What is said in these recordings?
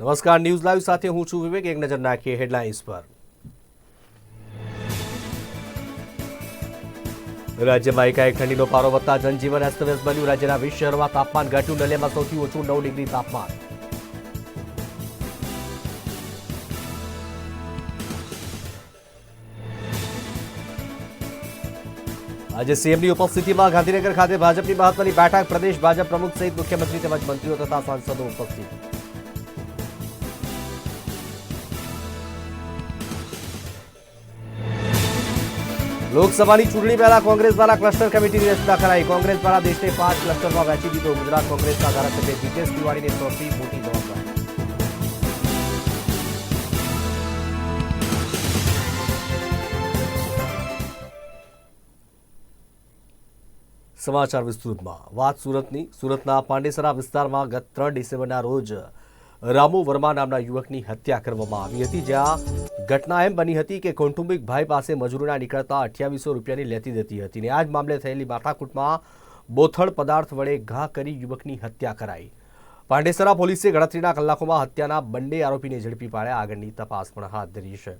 નમસ્કાર, news live સાથે હું છું વિવેક. એક નજર નાખીએ હેડલાઇન્સ પર. રાજ્યમાં એકાએક ઠંડીનો પારો વધતા જનજીવન અસ્તવ્યસ્ત બન્યું. રાજ્યના વીસ શહેરોમાં તાપમાન ઘટ્યું. નલિયામાં સૌથી ઓછું નવ ડિગ્રી તાપમાન. આજે સીએમની ઉપસ્થિતિમાં ગાંધીનગર ખાતે ભાજપની મહત્વની બેઠક. પ્રદેશ ભાજપ પ્રમુખ સહિત મુખ્યમંત્રી તેમજ મંત્રીઓ તથા સાંસદો ઉપસ્થિત. લોકસભાની ચૂંટણી પહેલા કોંગ્રેસ દ્વારા ક્લસ્ટર કમિટીની રચના કરાઈ. કોંગ્રેસ દ્વારા દેશને પાંચ ક્લસ્ટરમાં વહેંચી દીધો. ગુજરાત કોંગ્રેસના ધારાસભ્ય જીતેશ તિવારીને સોંપી મોટી જવાબદારી. સમાચાર વિસ્તૃતમાં. વાત સુરતની. સુરતના પાંડેસરા વિસ્તારમાં ગત ત્રણ ડિસેમ્બરના રોજ રામુ વર્મા નામના યુવકની હત્યા કરવામાં આવી હતી, જ્યાં ઘટના એમ બની હતી કે કૌટુંબિક ભાઈ પાસે મજૂરીના નીકળતા અઠ્યાવીસો રૂપિયાની લેતી દેતી હતી અને આ જ મામલે થયેલી માથાકૂટમાં બોથડ પદાર્થ વડે ઘા કરી યુવકની હત્યા કરાઈ. પાંડેસરા પોલીસે ગણતરીના કલાકોમાં હત્યાના બંને આરોપીને ઝડપી પાડ્યા, આગળની તપાસ પણ હાથ ધરી છે.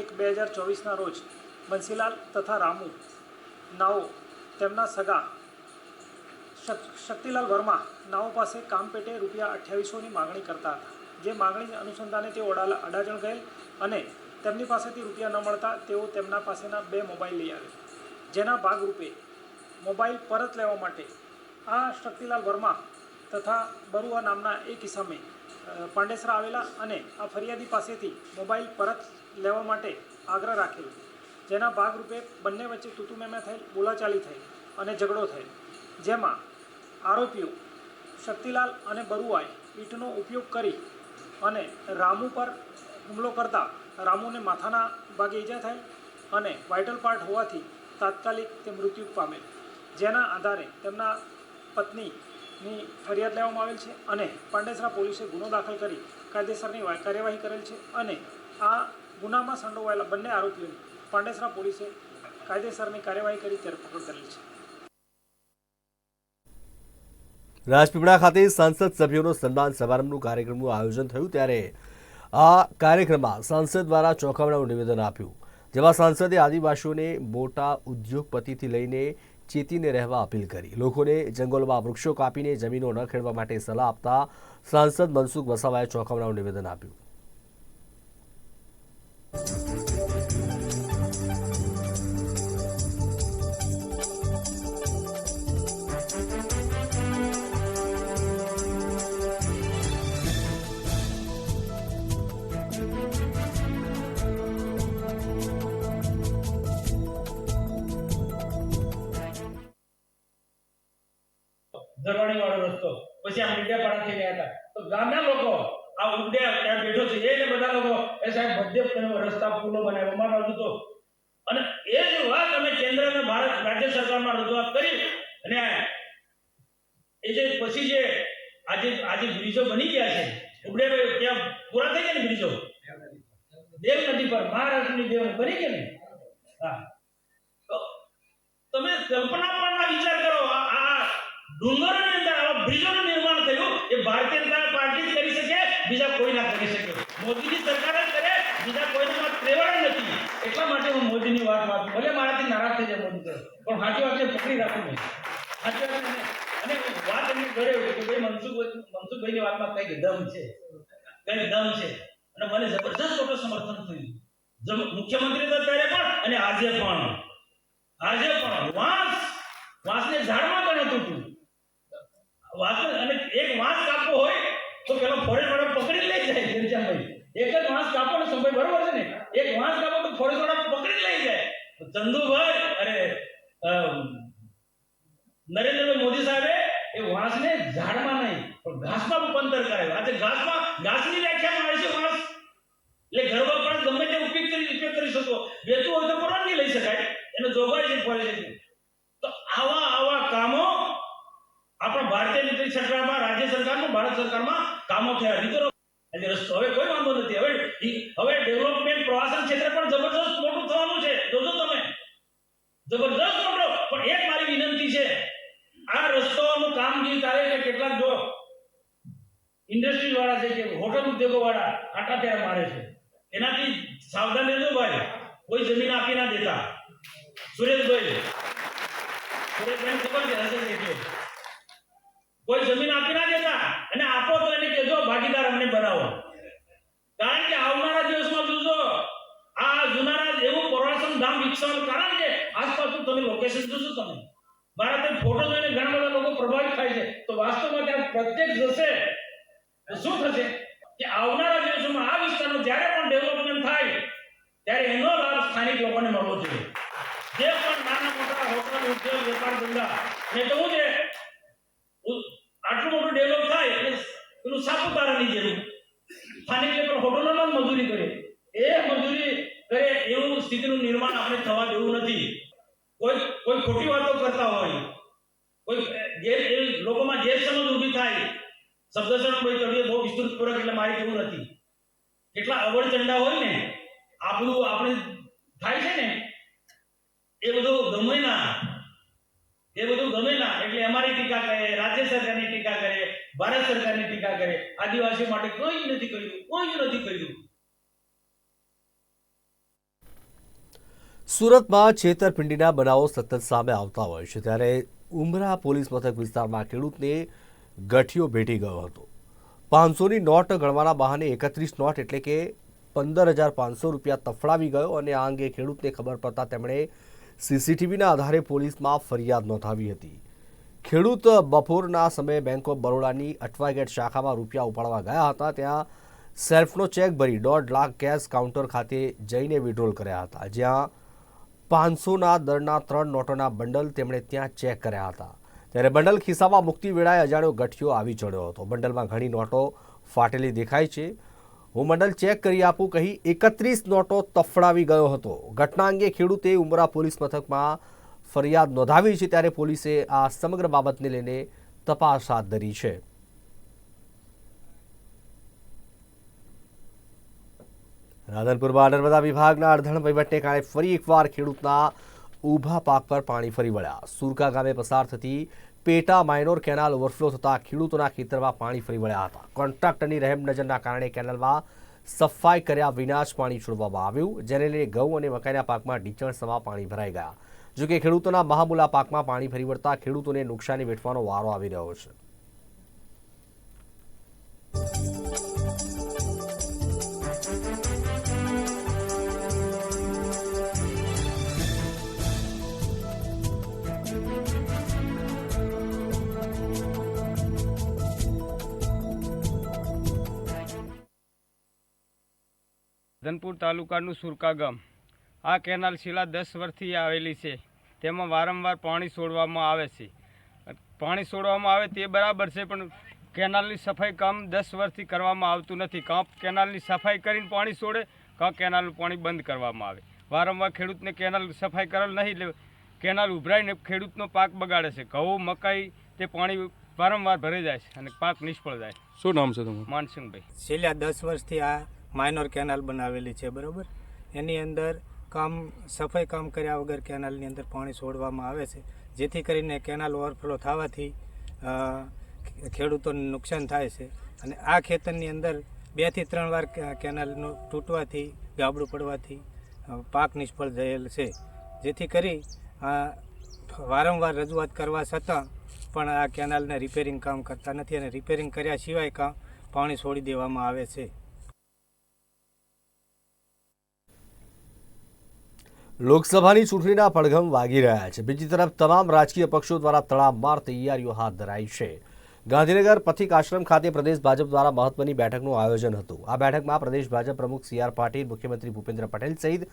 એક બે હજાર ચોવીસના રોજ બંસીલાલ તથા રામુ નાઓ તેમના સગા શક- શક્તિલાલ વર્મા નાઓ પાસે કામ પેટે રૂપિયા અઠ્યાવીસોની માગણી કરતા હતા. જે માગણી અનુસંધાને તેઓ અડા અડાજણ ગયેલ અને તેમની પાસેથી રૂપિયા ન મળતા તેઓ તેમના પાસેના બે મોબાઈલ લઈ આવ્યા. જેના ભાગરૂપે મોબાઈલ પરત લેવા માટે આ શક્તિલાલ વર્મા તથા બરુઆ નામના એક ઇસમે પાંડેસરા આવેલા અને આ ફરિયાદી પાસેથી મોબાઈલ પરત લેવા માટે આગ્રહ રાખેલો. જેના ભાગરૂપે બંને વચ્ચે તૂતુમેમે થયેલ બોલાચાલી થઈ અને ઝઘડો થયેલ. જેમાં આરોપીઓ શક્તિલાલ અને બરુઆએ ઈંટનો ઉપયોગ કરી અને રામુ પર હુમલો કરતા રામુને માથાના ભાગે ઈજા થઈ અને વાઇટલ પાર્ટ હોવાથી તાત્કાલિક તે મૃત્યુ પામેલ. જેના આધારે તેમના પત્નીની ફરિયાદ લેવામાં આવેલ છે અને પાંડેસરા પોલીસે ગુનો દાખલ કરી કાયદેસરની કાર્યવાહી કરેલ છે અને આ ગુનામાં સંડોવાયેલા બંને આરોપીઓને પાંડેસરા પોલીસે કાયદેસરની કાર્યવાહી કરી ધરપકડ કરેલ છે. રાજપીપળા ખાતે સાંસદ સભ્યોનો સન્માન સમારંભનું કાર્યક્રમનું આયોજન થયું ત્યારે આ કાર્યક્રમમાં સાંસદ દ્વારા ચોંકાવનારું નિવેદન આપ્યું. જેમાં સાંસદે આદિવાસીઓને મોટા ઉદ્યોગપતિથી લઈને ચેતીને રહેવા અપીલ કરી. લોકોને જંગલોમાં વૃક્ષો કાપીને જમીનો ન ખેડવા માટે સલાહ આપતા સાંસદ મનસુખ વસાવાએ ચોંકાવનારું નિવેદન આપ્યું. ધરવાણી વાળો રસ્તો. પછી આ મીડિયા થઈ ગયા હતા. તો ગામના લોકો આ ઉડ્યા ત્યાં બેઠો છે. એને બધા લોકો એ સાહેબ મધ્ય રસ્તા પુલો બનાવ્યો. અમારો અર્થ તો અને એ જ વાત અમે કેન્દ્ર અને ભારત રાજ્ય સરકારમાં રજૂઆત કરી. અને એ જે પછી જે આજે આજે બ્રિજો બની ગયા છે. ઉડે ત્યાં પૂરા થઈ ગયા ને બ્રિજો? દેવ નદી પર. મહારાષ્ટ્રની દેવ બની ગયા ને? હા. તો તમે કલ્પના પણ વિચાર કરો. ડુંગરોની અંદર આવા બ્રિજોનું નિર્માણ થયું, એ ભારતીય જનતા પાર્ટી જ કરી શકે, બીજા કોઈ ના કરી શકે. મોદીની સરકાર જ કરે, બીજા કોઈને વાત પ્રેવાડ નથી. એટલા માટે હું મોદીની વાત વાત ભલે મારાથી નારાજ થઈ જાય મોદી પણ સાચી વાત છે પકડી રાખું સાચી વાત? અને વાત એમની કરે કે ભાઈ મનસુખ મનસુખભાઈની વાતમાં કંઈક દમ છે. કંઈક દમ છે. અને મને જબરજસ્ત લોકો સમર્થન થયું. મુખ્યમંત્રી તો ત્યારે પણ, અને આજે પણ. આજે પણ. વાંસ, વાંસને ઝાડમાં પણ હતું. વાંસ અને એક વાંસ કાપવો હોય તો પેલો ફોરેસ્ટ વાળો પકડી લઈ જાય ઘનશ્યામભાઈ. એક જ વાંસ કાપો ને સમય બરોબર છે ને? એક વાંસ કાપો તો ફોરેસ્ટ વાળા પકડી ચંદુભાઈ અરે નરેન્દ્ર મોદી સાહેબે એ વાંસને ઝાડમાં નહીં, પણ ઘાસમાં રૂપાંતર કરાયું. આજે ઘાસમાં, ઘાસની વ્યાખ્યામાં આવે છે વાંસ. એટલે ઘર પણ ગમે તે ઉપયોગ કરી ઉપયોગ કરી શકો. વેચવું હોય તો પરવાનગી લઈ શકાય. એનો જોગવાઈ છે ફોરેસ્ટ તો આવા આવા આપણા ભારતીય મિલિટરી સરકારમાં, રાજ્ય સરકારમાં, ભારત સરકારમાં કામો થયા. નહીં એટલે રસ્તો, હવે કોઈ વાંધો નથી. હવે હવે ડેવલપમેન્ટ પ્રવાસન ક્ષેત્ર પણ જબરદસ્ત મોટું થવાનું છે. જોજો તમે. જબરદસ્ત મોટો. પણ એક મારી વિનંતી છે. આ રસ્તાઓનું કામગીરી તારે કે કેટલાક જો ઇન્ડસ્ટ્રી વાળા છે કે હોટલ ઉદ્યોગો વાળા આટા ત્યાં મારે છે. એનાથી સાવધાન રહેજો ભાઈ. કોઈ જમીન આપી ના દેતા. સુરેશભાઈ. સુરેશભાઈ ખબર છે, હશે. કોઈ જમીન આપી ના દેતા. અને આપો તો એને કહેજો, ભાગીદાર અમને બનાવો. કારણ કે આવનારા દિવસમાં જોજો, આ જુનારા એવું પ્રવાસન ધામ વિકસાવવાનું કારણ કે આસપાસનું તમે લોકેશન જોશો તમે. મારા તે ફોટો જોઈને ઘણા બધા લોકો પ્રભાવિત થાય છે. તો વાસ્તવમાં ત્યાં પ્રત્યક્ષ જશે. શું થશે? કે આવનારા દિવસોમાં આ વિસ્તારનો જ્યારે પણ ડેવલપમેન્ટ થાય, ત્યારે એનો લાભ સ્થાનિક લોકોને મળવો જોઈએ. જે પણ નાના મોટા હોટલ, ઉદ્યોગ, વેપાર, ધંધા, મેં કહું છે ઉ- આટલું મોટું ડેવલપ થાય એટલે પેલું સાપુતારાની જેવું સ્થાનિક લેવલ હોટલોમાં મજૂરી કરે. એ મજૂરી કરે એવું સ્થિતિનું નિર્માણ આપણે થવા દેવું નથી. કોઈ કોઈ ખોટી વાતો કરતા હોય, કોઈ જે લોકોમાં ગેરસમજ ઊભી થાય, શબ્દસર કોઈ ચડીએ બહુ વિસ્તૃત પૂર્વક એટલે મારી કેવું નથી. કેટલા અવળચંડા હોય ને, આપણું, આપણે થાય છે ને, એ બધું ગમે ના. એ બધું ગમે ના, એટલે અમારી ટીકા કરે, રાજ્ય સરકારની ટીકા કરે, ભારત સરકારની ટીકા કરે. આદિવાસીઓ માટે કોઈ નથી કર્યું, કોઈ નથી કર્યું. સુરતમાં છેતરપિંડીના બનાવો સતત સામે આવતા હોય છે. ત્યારે ઉમરા પોલીસ મથક વિસ્તારમાં ખેડૂતને ગઠિયો ભેટી ગયો હતો. પાંચસોની નોટ ગણવાના બહાને એકત્રીસ નોટ એટલે કે પંદર હજાર પાંચસો રૂપિયા તફડાવી ગયો અને આ અંગે ખેડૂતને ખબર પડતા તેમણે સીસીટીવીના આધારે પોલીસમાં ફરિયાદ નોંધાવી હતી. ખેડૂત બપોરના સમયે બેંક ઓફ બરોડાની અટવાગેટ શાખામાં રૂપિયા ઉપાડવા ગયા હતા. ત્યાં સેલ્ફનો ચેક ભરી દોઢ લાખ કેશ કાઉન્ટર ખાતે જઈને વિડ્રોલ કર્યા હતા. જ્યાં પાંચસોના દરના ત્રણ નોટોના બંડલ તેમણે ત્યાં ચેક કર્યા હતા. ત્યારે બંડલ ખિસ્સામાં મુક્તિ વેળાએ અજાણ્યો ગઠિયો આવી ચડ્યો હતો. બંડલમાં ઘણી નોટો ફાટેલી દેખાય છે. હું મંડલ ચેક કરી આપું કહી એકત્રીસ નોટો તફડાવી ગયો હતો. ઘટના અંગે ખેડૂતે ઉમરા પોલીસ મથકમાં ફરિયાદ નોંધાવી છે ત્યારે પોલીસે આ સમગ્ર બાબતને લઈને તપાસ હાથ ધરી છે. રાધનપુરમાં નર્મદા વિભાગના અડધણ વહીવટને કારણે ફરી એકવાર ખેડૂતના ઊભા પાક પર પાણી ફરી વળ્યા. સુરકા ગામે પસાર થતી પેટા માઇનોર કેનાલ ઓવરફ્લો થતાં ખેડૂતોના ખેતરમાં પાણી ફરી વળ્યા હતા. કોન્ટ્રાક્ટરની રહેમ નજરના કારણે કેનાલમાં સફાઈ કર્યા વિના જ પાણી છોડવામાં આવ્યું. જેને લઈને ઘઉં અને મકાઈના પાકમાં ઢીચણ સમા પાણી ભરાઈ ગયા. જોકે ખેડૂતોના મહામુલા પાકમાં પાણી ફરી વળતા ખેડૂતોને નુકસાની વેઠવાનો વારો આવી રહ્યો છે. ધનપુર તાલુકાનું સુરકા ગામ. આ કેનાલ છેલ્લા દસ વર્ષથી આવેલી છે. તેમાં વારંવાર પાણી છોડવામાં આવે છે. પાણી છોડવામાં આવે તે બરાબર છે પણ કેનાલની સફાઈ કામ દસ વર્ષથી કરવામાં આવતું નથી. કાં કેનાલની સફાઈ કરીને પાણી છોડે કાં કેનાલનું પાણી બંધ કરવામાં આવે. વારંવાર ખેડૂતને કેનાલ સફાઈ કરેલ નહીં એટલે કેનાલ ઉભરાઈને ખેડૂતનો પાક બગાડે છે. ઘઉં મકાઈ તે પાણી વારંવાર ભરાઈ જાય છે અને પાક નિષ્ફળ જાય શું નામ છે તમારું? માનસિંહભાઈ. છેલ્લા દસ વર્ષથી આ માઇનોર કેનાલ બનાવેલી છે, બરાબર? એની અંદર કામ, સફાઈ કામ કર્યા વગર કેનાલની અંદર પાણી છોડવામાં આવે છે. જેથી કરીને કેનાલ ઓવરફ્લો થવાથી ખેડૂતોને નુકસાન થાય છે. અને આ ખેતરની અંદર બેથી ત્રણ વાર કેનાલનું તૂટવાથી, ગાબડું પડવાથી પાક નિષ્ફળ થયેલ છે. જેથી કરી વારંવાર રજૂઆત કરવા છતાં પણ આ કેનાલને રિપેરિંગ કામ કરતા નથી અને રિપેરિંગ કર્યા સિવાય કામ પાણી છોડી દેવામાં આવે છે. લોકસભાની ચૂંટણીના પડઘમ વાગી રહ્યા છે. બીજી તરફ તમામ રાજકીય પક્ષો દ્વારા તડામાર તૈયારીઓ હાથ ધરાઈ છે. ગાંધીનગર પથિક આશ્રમ ખાતે પ્રદેશ ભાજપ દ્વારા મહત્વની બેઠકનું આયોજન હતું. આ બેઠકમાં પ્રદેશ ભાજપ પ્રમુખ સી આર પાટીલ, મુખ્યમંત્રી ભૂપેન્દ્ર પટેલ સહિત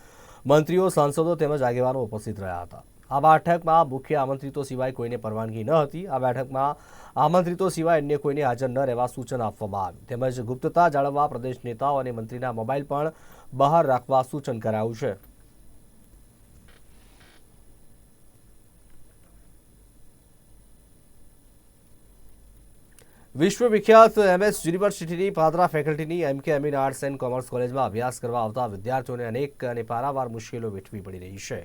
મંત્રીઓ, સાંસદો તેમજ આગેવાનો ઉપસ્થિત રહ્યા હતા. આ બેઠકમાં મુખ્ય આમંત્રિતો સિવાય કોઈને પરવાનગી ન હતી. આ બેઠકમાં આમંત્રિતો સિવાય અન્ય કોઈને હાજર ન રહેવા સૂચન આપવામાં આવ્યું. તેમજ ગુપ્તતા જાળવવા પ્રદેશ નેતાઓ અને મંત્રીના મોબાઈલ પણ બહાર રાખવા સૂચન કરાયું છે. વિશ્વવિખ્યાત એમએસ યુનિવર્સિટીની પાદરા ફેકલ્ટીની એમ કે એમ આર્ટ્સ એન્ડ કોમર્સ કોલેજમાં અભ્યાસ કરવા આવતા વિદ્યાર્થીઓને અનેક અને પારાવાર મુશ્કેલીઓ વેઠવી પડી રહી છે.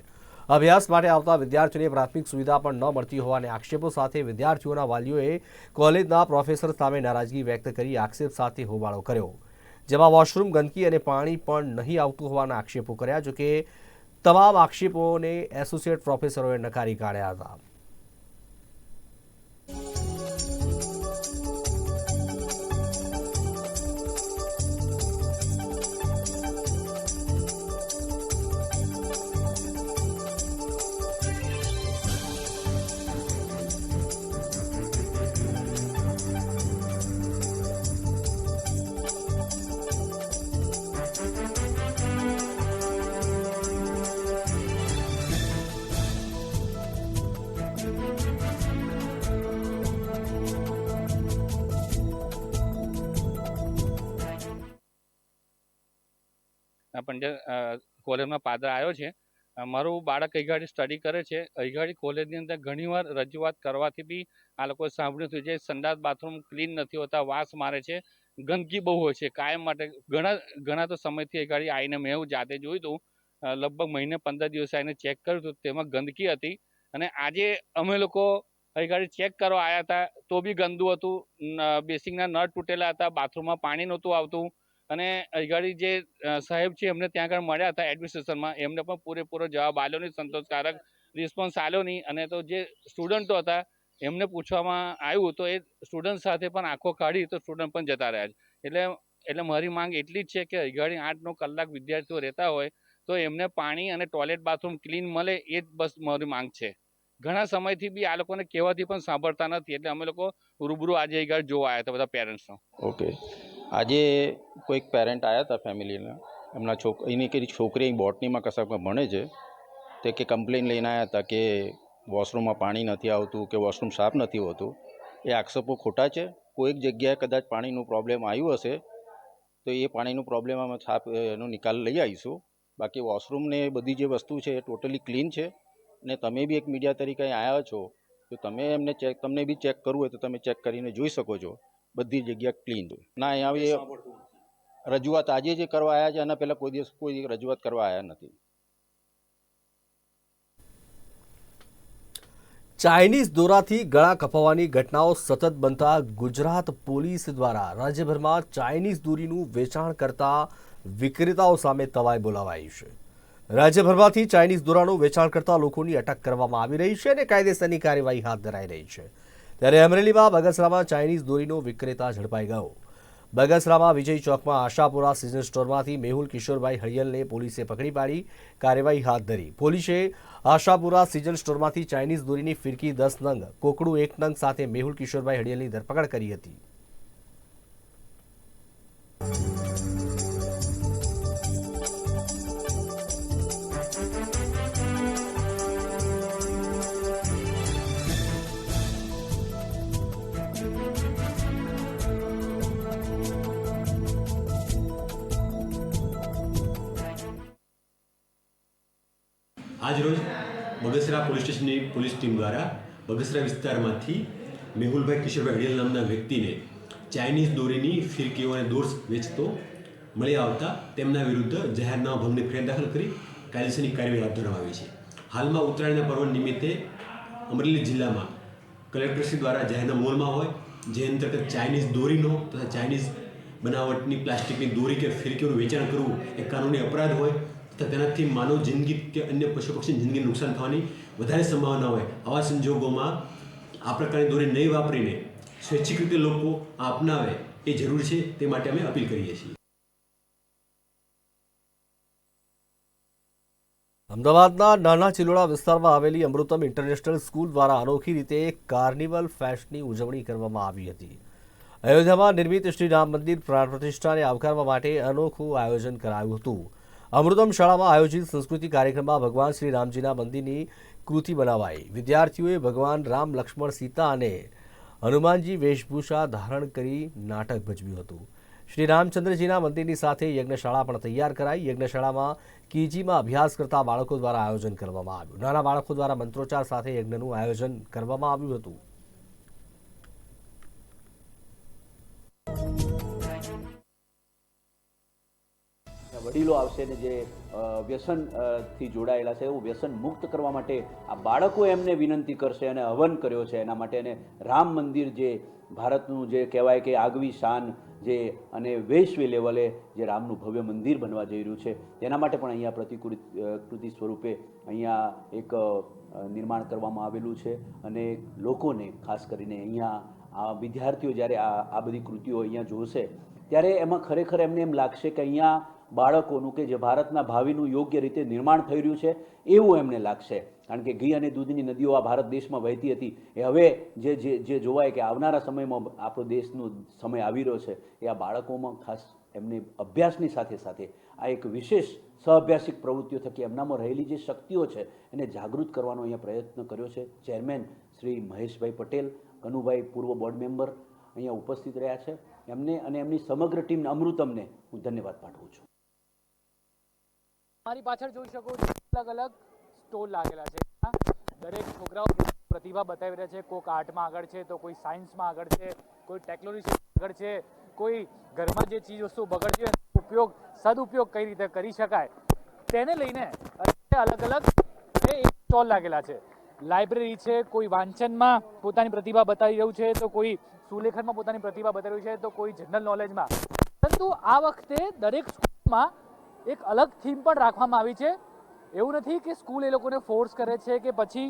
અભ્યાસ માટે આવતા વિદ્યાર્થીઓને પ્રાથમિક સુવિધા પણ ન મળતી હોવાના આક્ષેપો સાથે વિદ્યાર્થીઓના વાલીઓએ કોલેજના પ્રોફેસર સામે નારાજગી વ્યક્ત કરી આક્ષેપ સાથે હોબાળો કર્યો. જેમાં વોશરૂમ ગંદકી અને પાણી પણ નહીં આવતું હોવાના આક્ષેપો કર્યા, જોકે તમામ આક્ષેપોને એસોસિએટ પ્રોફેસરોએ નકારી કાઢ્યા હતા. પંડ્યા કોલેજમાં પાદર આવ્યો છે. મારું બાળક અહીંગાડી સ્ટડી કરે છે. અહીંગાડી કોલેજની અંદર ઘણીવાર રજૂઆત કરવાથી બી આ લોકોએ સાંભળ્યું હતું જે સંડાસ બાથરૂમ ક્લીન નથી હોતા, વાસ મારે છે, ગંદકી બહુ હોય છે. કાયમ માટે ઘણા ઘણા તો સમયથી અહીંગાડી આવીને મેં એવું જાતે જોયું હતું. લગભગ મહિને પંદર દિવસે આવીને ચેક કર્યું હતું. તેમાં ગંદકી હતી. અને આજે અમે લોકો અહીંગાડી ચેક કરવા આવ્યા હતા તો બી ગંદુ હતું. બેસિંગના નળ તૂટેલા હતા, બાથરૂમમાં પાણી નહોતું આવતું. અને અધિકારી જે સાહેબ છે, એમને ત્યાં આગળ મળ્યા હતા એડમિનિસ્ટ્રેશનમાં, એમને પણ પૂરેપૂરો જવાબ આવ્યો નહીં, સંતોષકારક રિસ્પોન્સ આવ્યો નહીં. અને તો જે સ્ટુડન્ટો હતા, એમને પૂછવામાં આવ્યું તો એ સ્ટુડન્ટ સાથે પણ આંખો કાઢી તો સ્ટુડન્ટ પણ જતા રહ્યા છે. એટલે એટલે મારી માંગ એટલી જ છે કે અઘાડી આઠ નવ કલાક વિદ્યાર્થીઓ રહેતા હોય તો એમને પાણી અને ટોયલેટ બાથરૂમ ક્લીન મળે એ જ બસ મારી માંગ છે. ઘણા સમયથી બી આ લોકોને કહેવાથી પણ સાંભળતા નથી. એટલે અમે લોકો રૂબરૂ આજે અહીં જોવા આવ્યા હતા બધા પેરેન્ટ્સનો ઓકે આજે કોઈક પેરેન્ટ આવ્યા હતા ફેમિલીના એમના છોક, એની કે છોકરી અહીં બોટનીમાં કશાકમાં ભણે છે. તે કે કમ્પ્લેન લઈને આવ્યા હતા કે વોશરૂમમાં પાણી નથી આવતું, કે વોશરૂમ સાફ નથી હોતું. એ આક્ષેપો ખોટા છે. કોઈક જગ્યાએ કદાચ પાણીનું પ્રોબ્લેમ આવ્યું હશે, તો એ પાણીનું પ્રોબ્લેમ અમે સાફ, એનો નિકાલ લઈ આવીશું. બાકી વોશરૂમને એ બધી જે વસ્તુ છે એ ટોટલી ક્લીન છે. અને તમે બી એક મીડિયા તરીકે આવ્યા છો, તો તમે એમને ચેક તમને બી ચેક કરવું હોય તો તમે ચેક કરીને જોઈ શકો છો. બધી જગ્યા ક્લીન ના અહીંયા આવી રજૂઆત આજે જે કરવા આવ્યા છે એના પહેલાં કોઈ દિવસ કોઈ રજૂઆત કરવા આવ્યા નથી. ચાઇનીઝ દોરાથી ગળા કપાવવાની ઘટનાઓ સતત બનતા ગુજરાત પોલીસ દ્વારા રાજ્યભરમાં ચાઇનીઝ દોરીનું વેચાણ કરતા વિક્રેતાઓ સામે તવાઈ બોલાવાઈ છે. રાજ્યભરમાંથી ચાઇનીઝ દોરાનું વેચાણ કરતા લોકોની અટક કરવામાં આવી રહી છે અને કાયદેસરની કાર્યવાહી હાથ ધરાઈ રહી છે. ત્યારે અમરેલીમાં બગસરામાં ચાઇનીઝ દોરીનો વિક્રેતા ઝડપાઈ ગયો. બગસરામાં વિજય ચોકમાં આશાપુરા સિઝન સ્ટોરમાંથી મેહુલ કિશોરભાઈ હળિયલને પોલીસે પકડી પાડી, કાર્યવાહી હાથ ધરી. પોલીસે આશાપુરા સિઝન સ્ટોરમાંથી ચાઇનીઝ દોરીની ફિરકી દસ નંગ, કોકડું એક નંગ સાથે મેહુલ કિશોરભાઈ હળિયલની ધરપકડ કરી હતી. આજરોજ બગસરા પોલીસ સ્ટેશનની પોલીસ ટીમ દ્વારા બગસરા વિસ્તારમાંથી મેહુલભાઈ કિશોરભાઈ હડિયલ નામના વ્યક્તિને ચાઇનીઝ દોરીની ફિરકીઓ અને દોર્સ વેચતો મળી આવતા તેમના વિરુદ્ધ જાહેરનામા ભંગની ફરિયાદ દાખલ કરી કાયદેસરની કાર્યવાહી હાથ ધરવામાં આવી છે. હાલમાં ઉત્તરાયણના પર્વ નિમિત્તે અમરેલી જિલ્લામાં કલેક્ટરશ્રી દ્વારા જાહેરના મોલમાં હોય, જે અંતર્ગત ચાઇનીઝ દોરીનો તથા ચાઇનીઝ બનાવટની પ્લાસ્ટિકની દોરી કે ફિરકીઓનું વેચાણ કરવું એ કાનૂની અપરાધ હોય તથા તેનાથી માનવ જિંદગી કે અન્ય પશુ પક્ષીની જિંદગીને નુકસાન થવાની વધારે સંભાવના હોય. આવા સંજોગોમાં આ પ્રકારની દોરી નહીં વાપરીને સ્વૈચ્છિક રીતે લોકો અપનાવે એ જરૂર છે તે માટે અમે અપીલ કરીએ છીએ. અમદાવાદના નાના ચિલોડા વિસ્તારમાં આવેલી અમૃતમ ઇન્ટરનેશનલ સ્કૂલ દ્વારા અનોખી રીતે કાર્નિવલ ફેસ્ટની ઉજવણી કરવામાં આવી હતી. અયોધ્યામાં નિર્મિત શ્રી રામ મંદિર પ્રાણ પ્રતિષ્ઠાને આવકારવા માટે અનોખું આયોજન કરાયું હતું. અમૃતમ શાળામાં આયોજિત સંસ્કૃતિ કાર્યક્રમમાં ભગવાન શ્રી રામજીના મંદિરની કૃતિ બનાવાઈ. વિદ્યાર્થીઓએ ભગવાન રામ, લક્ષ્મણ, સીતા અને હનુમાનજી વેશભૂષા ધારણ કરી નાટક ભજવ્યું હતું. શ્રી રામચંદ્રજીના મંદિરની સાથે યજ્ઞશાળા પણ તૈયાર કરાઈ. યજ્ઞશાળામાં કેજીમાં અભ્યાસ કરતા બાળકો દ્વારા આયોજન કરવામાં આવ્યું. નાના બાળકો દ્વારા મંત્રોચ્ચાર સાથે યજ્ઞનું આયોજન કરવામાં આવ્યું હતું. વડીલો આવશે ને જે વ્યસનથી જોડાયેલા છે, એવું વ્યસન મુક્ત કરવા માટે આ બાળકો એમને વિનંતી કરશે અને હવન કર્યો છે. એના માટે એને રામ મંદિર જે ભારતનું જે કહેવાય કે આગવી શાન જે અને વૈશ્વી લેવલે જે રામનું ભવ્ય મંદિર બનવા જઈ રહ્યું છે. તેના માટે પણ અહીંયા પ્રતિકૃત કૃતિ સ્વરૂપે અહીંયા એક નિર્માણ કરવામાં આવેલું છે અને લોકોને, ખાસ કરીને અહીંયા આ વિદ્યાર્થીઓ જ્યારે આ આ બધી કૃતિઓ અહીંયા જોશે, ત્યારે એમાં ખરેખર એમને એમ લાગશે કે અહીંયા બાળકોનું કે જે ભારતના ભાવિનું યોગ્ય રીતે નિર્માણ થઈ રહ્યું છે, એવું એમને લાગશે. કારણ કે ઘી અને દૂધની નદીઓ આ ભારત દેશમાં વહેતી હતી. એ હવે જે જે જે જોવાય કે આવનારા સમયમાં આપણો દેશનો સમય આવી રહ્યો છે, એ આ બાળકોમાં ખાસ એમને અભ્યાસની સાથે સાથે આ એક વિશેષ સહઅભ્યાસિક પ્રવૃત્તિઓ થકી એમનામાં રહેલી જે શક્તિઓ છે, એને જાગૃત કરવાનો અહીંયા પ્રયત્ન કર્યો છે. ચેરમેન શ્રી મહેશભાઈ પટેલ, કનુભાઈ પૂર્વ બોર્ડ મેમ્બર અહીંયા ઉપસ્થિત રહ્યા છે. એમને અને એમની સમગ્ર ટીમને અમૃતમને હું ધન્યવાદ પાઠવું છું. મારી પાછળ જોઈ શકો છો અલગ અલગ સ્ટોલ લાગેલા છે. દરેક છોકરાઓ પ્રતિભા બતાવી રહ્યા છે. કોઈક આર્ટમાં આગળ છે, તો કોઈ સાયન્સમાં આગળ છે, કોઈ ટેકનોલોજી આગળ છે, કોઈ ઘરમાં જે ચીજ વસ્તુ બગડતી હોય ઉપયોગ સદુપયોગ કઈ રીતે કરી શકાય, તેને લઈને અલગ અલગ સ્ટોલ લાગેલા છે. લાઇબ્રેરી છે, કોઈ વાંચનમાં પોતાની પ્રતિભા બતાવી રહ્યું છે, તો કોઈ સુલેખનમાં પોતાની પ્રતિભા બતાવી રહ્યું છે, તો કોઈ જનરલ નોલેજમાં પરંતુ આ વખતે દરેક સ્કૂલમાં એક અલગ થીમ પણ રાખવામાં આવી છે. એવું નથી કે સ્કૂલ એ લોકોને ફોર્સ કરે છે કે પછી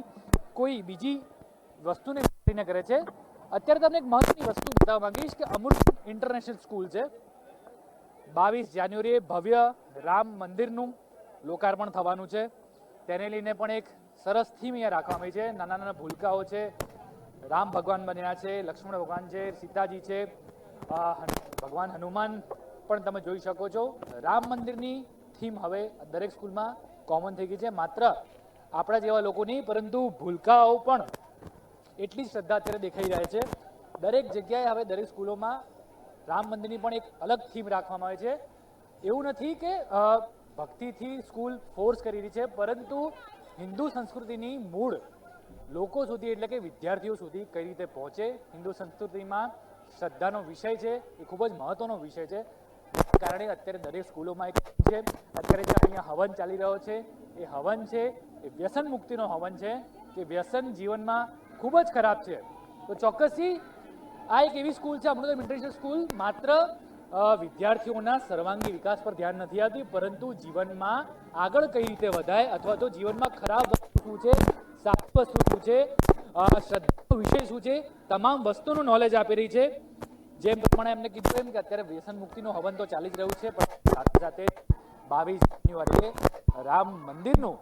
કોઈ બીજી વસ્તુને કરીને કરે છે. અત્યારે તમને એક મહત્વની વસ્તુ બતાવવા માંગીશ કે અમૃત ઇન્ટરનેશનલ સ્કૂલ છે. બાવીસ જાન્યુઆરીએ ભવ્ય રામ મંદિરનું લોકાર્પણ થવાનું છે. તેને લઈને પણ એક સરસ થીમ અહીંયા રાખવામાં આવી છે. નાના નાના ભૂલકાઓ છે. રામ ભગવાન બન્યા છે, લક્ષ્મણ ભગવાન છે, સીતાજી છે ભગવાન હનુમાન પણ તમે જોઈ શકો છો, રામ મંદિરની થીમ હવે દરેક સ્કૂલમાં કોમન થઈ ગઈ છે, માત્ર આપણા જેવા લોકો નહીં, પરંતુ ભૂલકાઓ પણ એટલી શ્રદ્ધા અત્યારે દેખાઈ રહી છે. દરેક જગ્યાએ હવે દરેક સ્કૂલોમાં રામ મંદિરની પણ એક અલગ થીમ રાખવામાં આવે છે. એવું નથી કે ભક્તિથી સ્કૂલ ફોર્સ કરી રહી છે, પરંતુ હિન્દુ સંસ્કૃતિની મૂળ લોકો સુધી એટલે કે વિદ્યાર્થીઓ સુધી કઈ રીતે પહોંચે, હિન્દુ સંસ્કૃતિમાં શ્રદ્ધાનો વિષય છે, એ ખૂબ જ મહત્વનો વિષય છે. કારણે અત્યારે દરેક સ્કૂલોમાં એક છે. અત્યારે જે અહીંયા હવન ચાલી રહ્યો છે, એ હવન છે, એ વ્યસન મુક્તિનો હવન છે, કે વ્યસન જીવનમાં ખૂબ જ ખરાબ છે. તો ચોક્કસથી આ એક એવી સ્કૂલ છે, અમૃતમ ઇન્ટરનેશનલ સ્કૂલ. માત્ર વિદ્યાર્થીઓના સર્વાંગી વિકાસ પર ધ્યાન નથી આપતી, પરંતુ જીવનમાં આગળ કઈ રીતે વધાય અથવા તો જીવનમાં ખરાબ વસ્તુ શું છે સારી વસ્તુ શું છે શ્રદ્ધા વિશે શું છે, તમામ વસ્તુનું નોલેજ આપી રહી છે. જેમ પ્રમાણે એમને કીધું એમ કે અત્યારે વ્યસન મુક્તિનો હવન તો ચાલી જ રહ્યું છે, પણ સાથે સાથે બાવીસ જાન્યુઆરીએ રામ મંદિરનું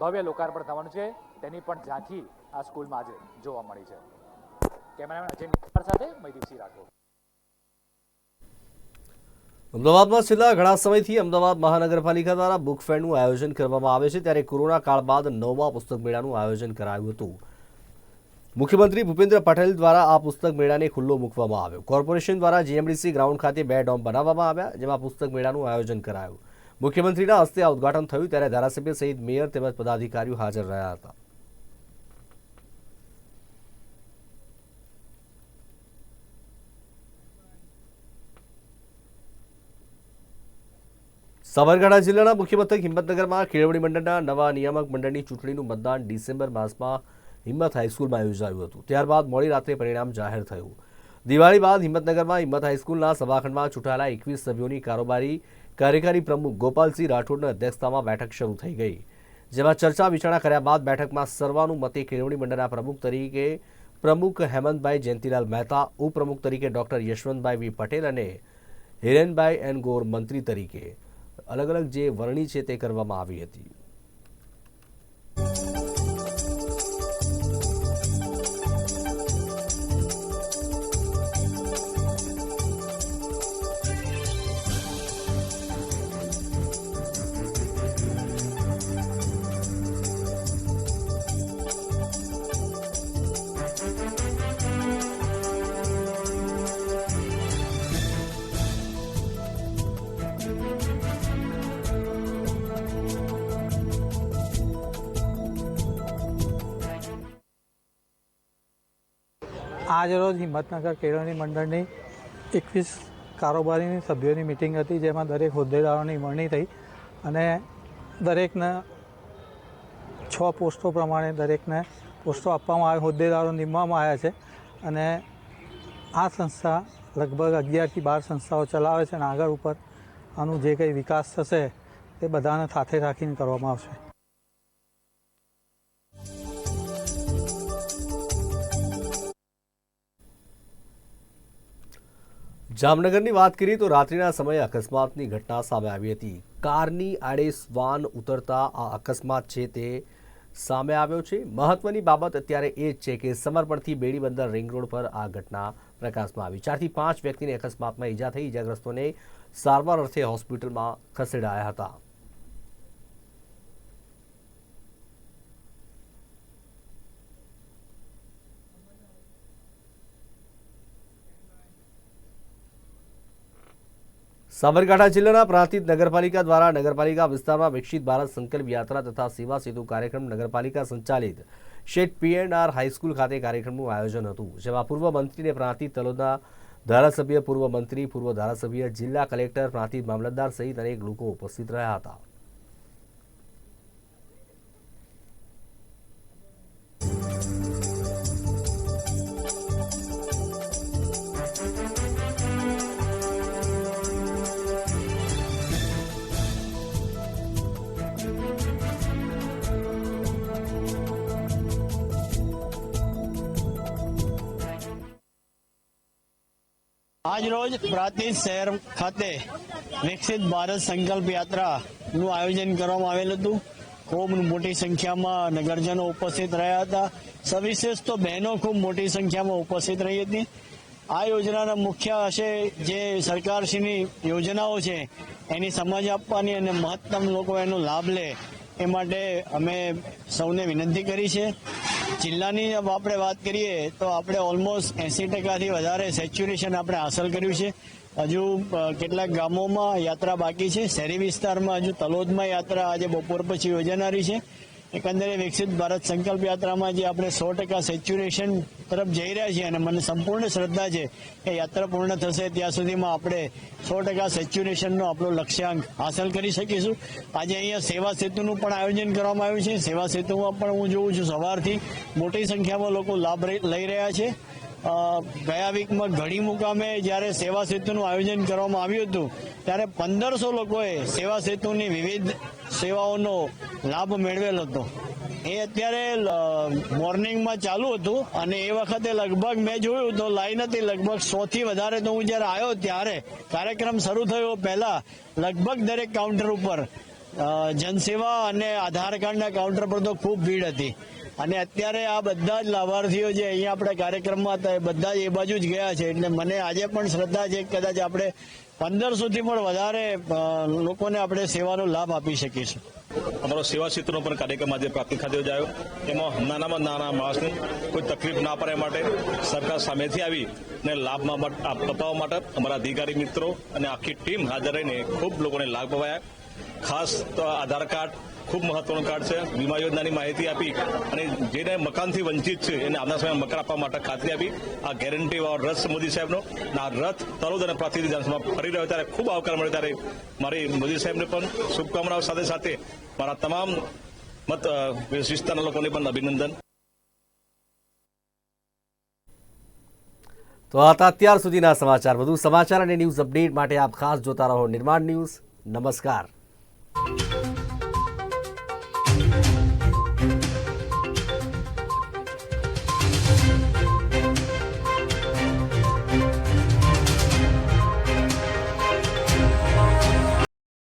ભવ્ય લોકાર્પણ થવાનું છે. તેની પણ ઝાંખી આ સ્કૂલમાં આજે જોવા મળી છે. કેમેરામેન અજય સાથે મૈદીપસિંહ રાઠોડ. અમદાવાદમાં છેલ્લા ઘણા સમયથી અમદાવાદ મહાનગરપાલિકા દ્વારા બુક ફેરનું આયોજન કરવામાં આવે છે. ત્યારે કોરોના કાળ બાદ નવમા પુસ્તક મેળાનું આયોજન કરાયું હતું. મુખ્યમંત્રી ભૂપેન્દ્ર પટેલ દ્વારા આ પુસ્તક મેળાને ખુલ્લો મૂકવામાં આવ્યો. કોર્પોરેશન દ્વારા જીએમડીસી ગ્રાઉન્ડ ખાતે બે ડોમ બનાવવામાં આવ્યા, જેમાં પુસ્તક મેળાનું આયોજન કરાયું. મુખ્યમંત્રીના હસ્તે આ ઉદઘાટન થયું ત્યારે ધારાસભ્ય સહિત મેયર તેમજ પદાધિકારીઓ હાજર રહ્યા હતા. સાબરકાંઠા જિલ્લાના મુખ્ય મથક હિંમતનગરમાં કેળવણી મંડળના નવા નિયામક મંડળની ચૂંટણીનું મતદાન ડિસેમ્બર માસમાં હિંમત હાઈસ્કૂલમાં યોજાયું હતું. ત્યારબાદ મોડી રાત્રે પરિણામ જાહેર થયું. દિવાળી બાદ હિંમતનગરમાં હિંમત હાઈસ્કૂલના સભાખંડમાં ચૂંટાયેલા એકવીસ સભ્યોની કારોબારી કાર્યકારી પ્રમુખ ગોપાલસિંહ રાઠોડના અધ્યક્ષતામાં બેઠક શરૂ થઈ ગઈ. જેમાં ચર્ચા વિચારણા કર્યા બાદ બેઠકમાં સર્વાનુમતે કેળવણી મંડળના પ્રમુખ તરીકે પ્રમુખ હેમંતભાઈ જયંતિલાલ મહેતા, ઉપપ્રમુખ તરીકે ડોક્ટર યશવંતભાઈ વી પટેલ અને હિરેનભાઈ એન ગોર મંત્રી તરીકે. અલગ અલગ જે વરણી છે તે કરવામાં આવી હતી. આજ રોજ હિંમતનગર કેળવણી મંડળની એકવીસ કારોબારીની સભ્યોની મિટિંગ હતી, જેમાં દરેક હોદ્દેદારોની વરણી થઈ અને દરેકને છ પોસ્ટો પ્રમાણે દરેકને પોસ્ટો આપવામાં આવે હોદ્દેદારો નીમવામાં આવ્યા છે અને આ સંસ્થા લગભગ અગિયારથી બાર સંસ્થાઓ ચલાવે છે અને આગળ ઉપર આનું જે કંઈ વિકાસ થશે તે બધાને સાથે રાખીને કરવામાં આવશે. જામનગરની વાત કરીએ તો રાત્રિના સમયે અકસ્માતની ઘટના સામે આવી હતી. કારની આડે શ્વાન ઉતરતા આ અકસ્માત છે તે સામે આવ્યો છે. મહત્વની બાબત અત્યારે એ છે કે સમર્પણથી બેડી બંદર રિંગ રોડ પર આ ઘટના પ્રકાશમાં આવી. ચારથી પાંચ વ્યક્તિને અકસ્માતમાં ઈજા થઈ. ઈજાગ્રસ્તોને સારવાર અર્થે હોસ્પિટલમાં ખસેડાયા હતા. સાબરકાંઠા જિલ્લાના પ્રાંતિત નગરપાલિકા દ્વારા નગરપાલિકા વિસ્તારમાં વિકસિત ભારત સંકલ્પ યાત્રા તથા સેવા સેતુ કાર્યક્રમ નગરપાલિકા સંચાલિત શેઠ પીએનઆર હાઈસ્કૂલ ખાતે કાર્યક્રમનું આયોજન હતું, જેમાં પૂર્વ મંત્રીને પ્રાંતિત તલોદના ધારાસભ્ય, પૂર્વ મંત્રી, પૂર્વ ધારાસભ્ય, જિલ્લા કલેક્ટર પ્રાંતિત મામલતદાર સહિત અનેક લોકો ઉપસ્થિત રહ્યા હતા. આજ રોજ પ્રાંતિજ શહેર ખાતે વિકસિત ભારત સંકલ્પ યાત્રાનું આયોજન કરવામાં આવેલ હતું. ખૂબ મોટી સંખ્યામાં નગરજનો ઉપસ્થિત રહ્યા હતા. સવિશેષ તો બહેનો ખૂબ મોટી સંખ્યામાં ઉપસ્થિત રહી હતી. આ યોજનાના મુખ્ય આશય જે સરકારશ્રીની યોજનાઓ છે, એની સમજ આપવાની અને મહત્તમ લોકો એનો લાભ લે એ માટે અમે સૌને વિનંતી કરી છે. જિલ્લાની આપણે વાત કરીએ તો આપણે ઓલમોસ્ટ એંસી ટકાથી વધારે સેચ્યુરેશન આપણે હાંસલ કર્યું છે. હજુ કેટલાક ગામોમાં યાત્રા બાકી છે. શહેરી વિસ્તારમાં હજુ તલોદમાં યાત્રા આજે બપોર પછી યોજાનારી છે. એકંદરે વિકસિત ભારત સંકલ્પ યાત્રામાં જે આપણે સો ટકા સેચ્યુરેશન તરફ જઈ રહ્યા છીએ અને મને સંપૂર્ણ શ્રદ્ધા છે કે યાત્રા પૂર્ણ થશે ત્યાં સુધીમાં આપણે સો ટકા સેચ્યુરેશનનો આપણો લક્ષ્યાંક હાંસલ કરી શકીશું. આજે અહીંયા સેવા સેતુનું પણ આયોજન કરવામાં આવ્યું છે. સેવા સેતુમાં પણ હું જોઉં છું સવારથી મોટી સંખ્યામાં લોકો લાભ લઈ રહ્યા છે. ગયા વીકમાં ઘણી મુકામે જ્યારે સેવા સેતુનું આયોજન કરવામાં આવ્યું હતું, ત્યારે પંદરસો લોકોએ સેવા સેતુની વિવિધ સેવાઓનો લાભ મેળવેલ હતો. એ અત્યારે મોર્નિંગમાં ચાલુ હતું અને એ વખતે લગભગ મેં જોયું તો લાઈન હતી લગભગ સો થી વધારે. તો હું જ્યારે આવ્યો ત્યારે કાર્યક્રમ શરૂ થયો પહેલા લગભગ દરેક કાઉન્ટર ઉપર જનસેવા અને આધાર કાર્ડના કાઉન્ટર પર તો ખૂબ ભીડ હતી. અને અત્યારે આ બધા જ લાભાર્થીઓ જે અહીંયા આપણે કાર્યક્રમમાં હતા, એ બધા જ એ બાજુ જ ગયા છે. એટલે મને આજે પણ શ્રદ્ધા છે કદાચ આપણે પંદરસોથી પણ વધારે લોકોને આપણે સેવાનો લાભ આપી શકીશું. અમારો સેવા ક્ષેત્રનો પણ કાર્યક્રમ આજે પ્રાપ્તિ ખાતે યોજાયો. એમાં નાનામાં નાના માણસને કોઈ તકલીફ ના પડે માટે સરકાર સામેથી આવી ને લાભમાં અપાવવા માટે અમારા અધિકારી મિત્રો અને આખી ટીમ હાજર રહીને ખૂબ લોકોને લાભ અપાયા. ખાસ તો આધાર કાર્ડ ખૂબ મહત્વનું કાર્ડ છે. વીમા યોજનાની માહિતી આપી અને જેને મકાનથી વંચિત છે, એને આવનાર સમયમાં મકાન આપવા માટે ખાતરી આપી. આ ગેરંટી વાળો રથ મોદી સાહેબનો. આ રથ તરોજ અને પ્રાંતિજ વિધાનસભામાં ફરી રહ્યો ત્યારે ખૂબ આવકાર મળે ત્યારે મારી મોદી સાહેબને પણ શુભકામનાઓ સાથે સાથે મારા તમામ મત વિસ્તારના લોકોને પણ અભિનંદન. તો આ હતા અત્યાર સુધીના સમાચાર. વધુ સમાચાર અને ન્યૂઝ અપડેટ માટે આપ ખાસ જોતા રહો નિર્માણ ન્યૂઝ. નમસ્કાર. Thank you.